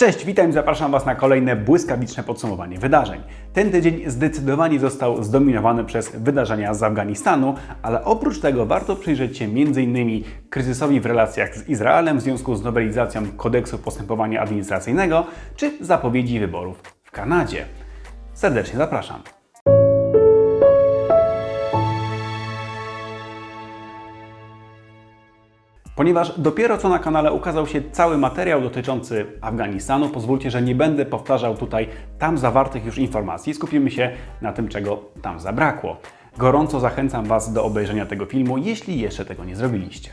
Cześć, witam i zapraszam Was na kolejne błyskawiczne podsumowanie wydarzeń. Ten tydzień zdecydowanie został zdominowany przez wydarzenia z Afganistanu, ale oprócz tego warto przyjrzeć się m.in. kryzysowi w relacjach z Izraelem w związku z nowelizacją kodeksu postępowania administracyjnego czy zapowiedzi wyborów w Kanadzie. Serdecznie zapraszam. Ponieważ dopiero co na kanale ukazał się cały materiał dotyczący Afganistanu, pozwólcie, że nie będę powtarzał tutaj tam zawartych już informacji. Skupimy się na tym, czego tam zabrakło. Gorąco zachęcam Was do obejrzenia tego filmu, jeśli jeszcze tego nie zrobiliście.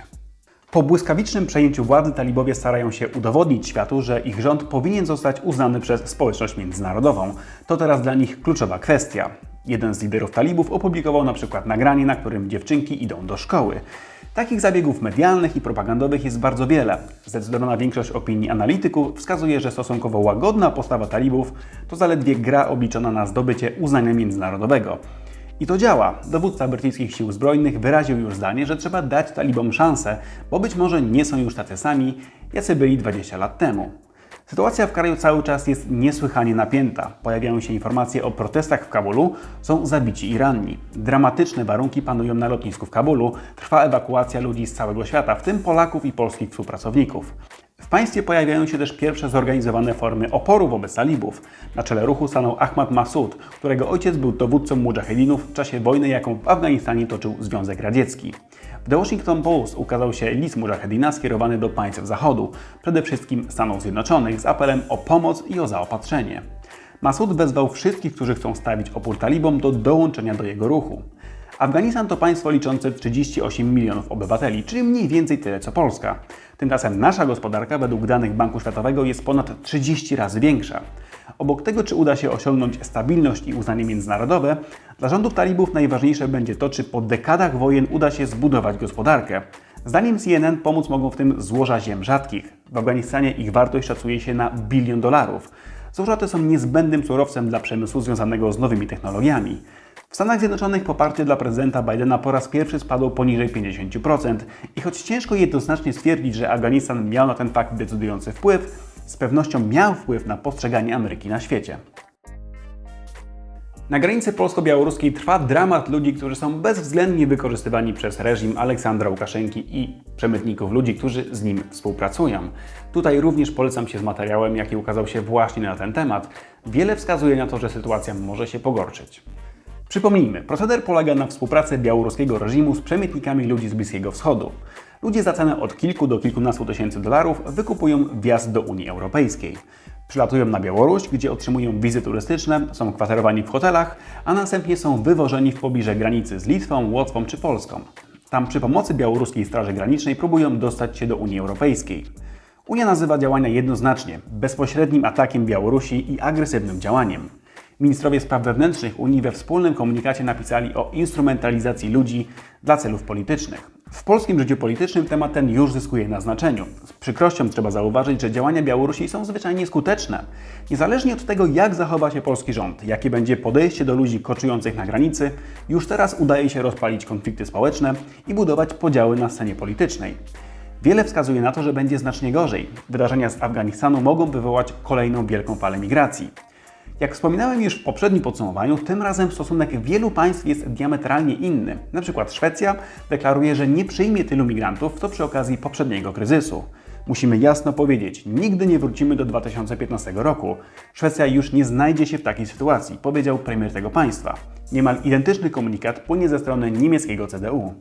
Po błyskawicznym przejęciu władzy talibowie starają się udowodnić światu, że ich rząd powinien zostać uznany przez społeczność międzynarodową. To teraz dla nich kluczowa kwestia. Jeden z liderów talibów opublikował na przykład nagranie, na którym dziewczynki idą do szkoły. Takich zabiegów medialnych i propagandowych jest bardzo wiele. Zdecydowana większość opinii analityków wskazuje, że stosunkowo łagodna postawa talibów to zaledwie gra obliczona na zdobycie uznania międzynarodowego. I to działa. Dowódca brytyjskich sił zbrojnych wyraził już zdanie, że trzeba dać talibom szansę, bo być może nie są już tacy sami, jacy byli 20 lat temu. Sytuacja w kraju cały czas jest niesłychanie napięta. Pojawiają się informacje o protestach w Kabulu, są zabici i ranni. Dramatyczne warunki panują na lotnisku w Kabulu, trwa ewakuacja ludzi z całego świata, w tym Polaków i polskich współpracowników. W państwie pojawiają się też pierwsze zorganizowane formy oporu wobec talibów. Na czele ruchu stanął Ahmad Massoud, którego ojciec był dowódcą mujahedinów w czasie wojny, jaką w Afganistanie toczył Związek Radziecki. W The Washington Post ukazał się list Mujahedina skierowany do państw Zachodu, przede wszystkim Stanów Zjednoczonych, z apelem o pomoc i o zaopatrzenie. Masud wezwał wszystkich, którzy chcą stawić opór talibom, do dołączenia do jego ruchu. Afganistan to państwo liczące 38 milionów obywateli, czyli mniej więcej tyle co Polska. Tymczasem nasza gospodarka według danych Banku Światowego jest ponad 30 razy większa. Obok tego, czy uda się osiągnąć stabilność i uznanie międzynarodowe, dla rządów talibów najważniejsze będzie to, czy po dekadach wojen uda się zbudować gospodarkę. Zdaniem CNN pomóc mogą w tym złoża ziem rzadkich. W Afganistanie ich wartość szacuje się na bilion dolarów. Złoża te są niezbędnym surowcem dla przemysłu związanego z nowymi technologiami. W Stanach Zjednoczonych poparcie dla prezydenta Bidena po raz pierwszy spadło poniżej 50% i choć ciężko jednoznacznie stwierdzić, że Afganistan miał na ten fakt decydujący wpływ, z pewnością miał wpływ na postrzeganie Ameryki na świecie. Na granicy polsko-białoruskiej trwa dramat ludzi, którzy są bezwzględnie wykorzystywani przez reżim Aleksandra Łukaszenki i przemytników ludzi, którzy z nim współpracują. Tutaj również polecam się z materiałem, jaki ukazał się właśnie na ten temat. Wiele wskazuje na to, że sytuacja może się pogorszyć. Przypomnijmy, proceder polega na współpracy białoruskiego reżimu z przemytnikami ludzi z Bliskiego Wschodu. Ludzie za cenę od kilku do kilkunastu tysięcy dolarów wykupują wjazd do Unii Europejskiej. Przylatują na Białoruś, gdzie otrzymują wizy turystyczne, są kwaterowani w hotelach, a następnie są wywożeni w pobliże granicy z Litwą, Łotwą czy Polską. Tam przy pomocy białoruskiej Straży Granicznej próbują dostać się do Unii Europejskiej. Unia nazywa działania jednoznacznie bezpośrednim atakiem Białorusi i agresywnym działaniem. Ministrowie spraw wewnętrznych Unii we wspólnym komunikacie napisali o instrumentalizacji ludzi dla celów politycznych. W polskim życiu politycznym temat ten już zyskuje na znaczeniu. Z przykrością trzeba zauważyć, że działania Białorusi są zwyczajnie skuteczne. Niezależnie od tego, jak zachowa się polski rząd, jakie będzie podejście do ludzi koczujących na granicy, już teraz udaje się rozpalić konflikty społeczne i budować podziały na scenie politycznej. Wiele wskazuje na to, że będzie znacznie gorzej. Wydarzenia z Afganistanu mogą wywołać kolejną wielką falę migracji. Jak wspominałem już w poprzednim podsumowaniu, tym razem stosunek wielu państw jest diametralnie inny. Na przykład Szwecja deklaruje, że nie przyjmie tylu migrantów, co przy okazji poprzedniego kryzysu. Musimy jasno powiedzieć, nigdy nie wrócimy do 2015 roku. Szwecja już nie znajdzie się w takiej sytuacji, powiedział premier tego państwa. Niemal identyczny komunikat płynie ze strony niemieckiego CDU.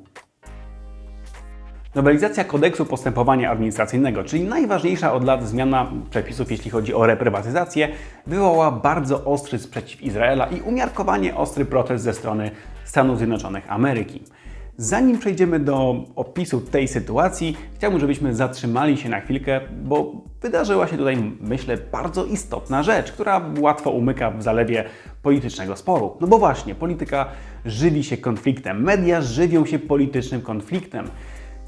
Nowelizacja kodeksu postępowania administracyjnego, czyli najważniejsza od lat zmiana przepisów, jeśli chodzi o reprywatyzację, wywołała bardzo ostry sprzeciw Izraela i umiarkowanie ostry protest ze strony Stanów Zjednoczonych Ameryki. Zanim przejdziemy do opisu tej sytuacji, chciałbym, żebyśmy zatrzymali się na chwilkę, bo wydarzyła się tutaj, myślę, bardzo istotna rzecz, która łatwo umyka w zalewie politycznego sporu. No bo właśnie, polityka żywi się konfliktem, media żywią się politycznym konfliktem.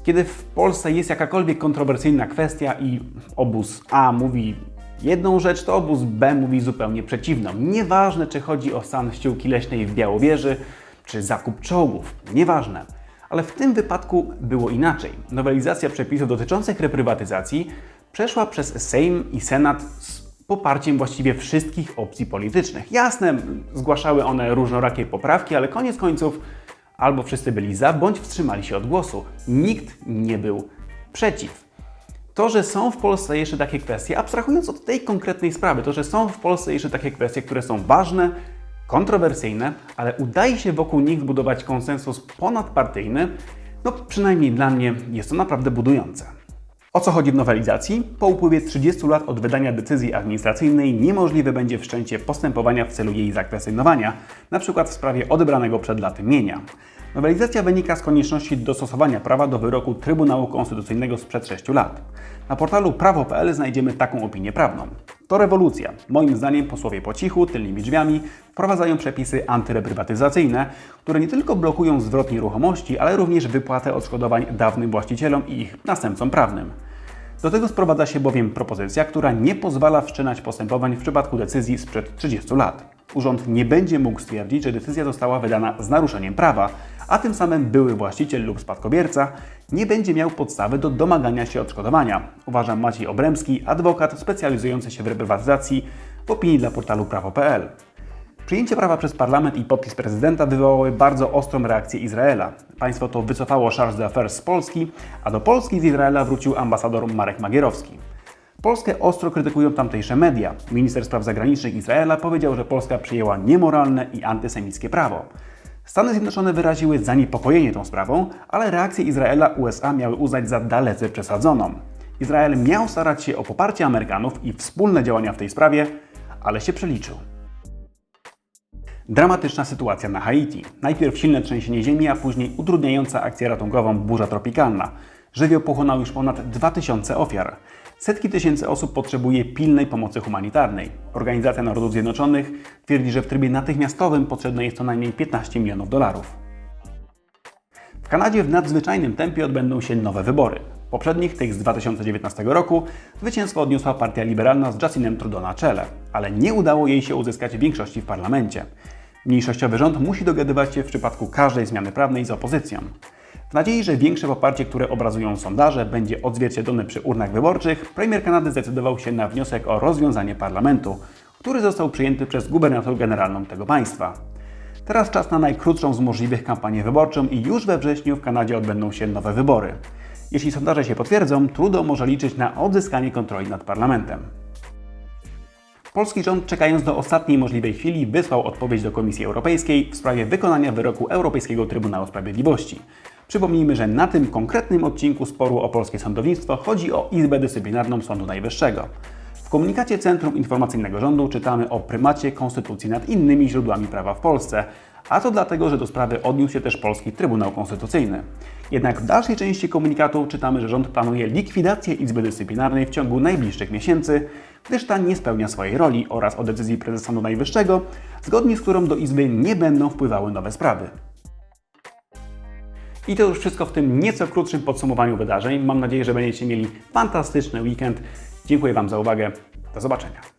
Kiedy w Polsce jest jakakolwiek kontrowersyjna kwestia i obóz A mówi jedną rzecz, to obóz B mówi zupełnie przeciwną. Nieważne, czy chodzi o stan ściółki leśnej w Białowieży, czy zakup czołgów, nieważne. Ale w tym wypadku było inaczej. Nowelizacja przepisów dotyczących reprywatyzacji przeszła przez Sejm i Senat z poparciem właściwie wszystkich opcji politycznych. Jasne, zgłaszały one różnorakie poprawki, ale koniec końców albo wszyscy byli za, bądź wstrzymali się od głosu. Nikt nie był przeciw. To, że są w Polsce jeszcze takie kwestie, abstrahując od tej konkretnej sprawy, to, że są w Polsce jeszcze takie kwestie, które są ważne, kontrowersyjne, ale udaje się wokół nich zbudować konsensus ponadpartyjny, no przynajmniej dla mnie jest to naprawdę budujące. O co chodzi w nowelizacji? Po upływie 30 lat od wydania decyzji administracyjnej niemożliwe będzie wszczęcie postępowania w celu jej zakwestionowania, np. w sprawie odebranego przed laty mienia. Nowelizacja wynika z konieczności dostosowania prawa do wyroku Trybunału Konstytucyjnego sprzed 6 lat. Na portalu prawo.pl znajdziemy taką opinię prawną. To rewolucja. Moim zdaniem posłowie po cichu, tylnymi drzwiami wprowadzają przepisy antyreprywatyzacyjne, które nie tylko blokują zwrot nieruchomości, ale również wypłatę odszkodowań dawnym właścicielom i ich następcom prawnym. Do tego sprowadza się bowiem propozycja, która nie pozwala wszczynać postępowań w przypadku decyzji sprzed 30 lat. Urząd nie będzie mógł stwierdzić, że decyzja została wydana z naruszeniem prawa, a tym samym były właściciel lub spadkobierca nie będzie miał podstawy do domagania się odszkodowania. Uważa Maciej Obremski, adwokat specjalizujący się w reprywatyzacji w opinii dla portalu prawo.pl. Przyjęcie prawa przez parlament i podpis prezydenta wywołały bardzo ostrą reakcję Izraela. Państwo to wycofało Charles d'Affaires z Polski, a do Polski z Izraela wrócił ambasador Marek Magierowski. Polskę ostro krytykują tamtejsze media. Minister spraw zagranicznych Izraela powiedział, że Polska przyjęła niemoralne i antysemickie prawo. Stany Zjednoczone wyraziły zaniepokojenie tą sprawą, ale reakcję Izraela USA miały uznać za dalece przesadzoną. Izrael miał starać się o poparcie Amerykanów i wspólne działania w tej sprawie, ale się przeliczył. Dramatyczna sytuacja na Haiti. Najpierw silne trzęsienie ziemi, a później utrudniająca akcję ratunkową burza tropikalna. Żywioł pochłonął już ponad 2000 ofiar. Setki tysięcy osób potrzebuje pilnej pomocy humanitarnej. Organizacja Narodów Zjednoczonych twierdzi, że w trybie natychmiastowym potrzebne jest co najmniej 15 milionów dolarów. W Kanadzie w nadzwyczajnym tempie odbędą się nowe wybory. Poprzednich, tych z 2019 roku, zwycięstwo odniosła partia liberalna z Justinem Trudeau na czele, ale nie udało jej się uzyskać większości w parlamencie. Mniejszościowy rząd musi dogadywać się w przypadku każdej zmiany prawnej z opozycją. W nadziei, że większe poparcie, które obrazują sondaże, będzie odzwierciedlone przy urnach wyborczych, premier Kanady zdecydował się na wniosek o rozwiązanie parlamentu, który został przyjęty przez gubernator generalną tego państwa. Teraz czas na najkrótszą z możliwych kampanię wyborczą i już we wrześniu w Kanadzie odbędą się nowe wybory. Jeśli sondaże się potwierdzą, Trudeau może liczyć na odzyskanie kontroli nad parlamentem. Polski rząd, czekając do ostatniej możliwej chwili, wysłał odpowiedź do Komisji Europejskiej w sprawie wykonania wyroku Europejskiego Trybunału Sprawiedliwości. Przypomnijmy, że na tym konkretnym odcinku sporu o polskie sądownictwo chodzi o Izbę Dyscyplinarną Sądu Najwyższego. W komunikacie Centrum Informacyjnego Rządu czytamy o prymacie konstytucji nad innymi źródłami prawa w Polsce, a to dlatego, że do sprawy odniósł się też Polski Trybunał Konstytucyjny. Jednak w dalszej części komunikatu czytamy, że rząd planuje likwidację Izby Dyscyplinarnej w ciągu najbliższych miesięcy, gdyż ta nie spełnia swojej roli oraz o decyzji prezesa Najwyższego, zgodnie z którą do Izby nie będą wpływały nowe sprawy. I to już wszystko w tym nieco krótszym podsumowaniu wydarzeń. Mam nadzieję, że będziecie mieli fantastyczny weekend. Dziękuję Wam za uwagę. Do zobaczenia.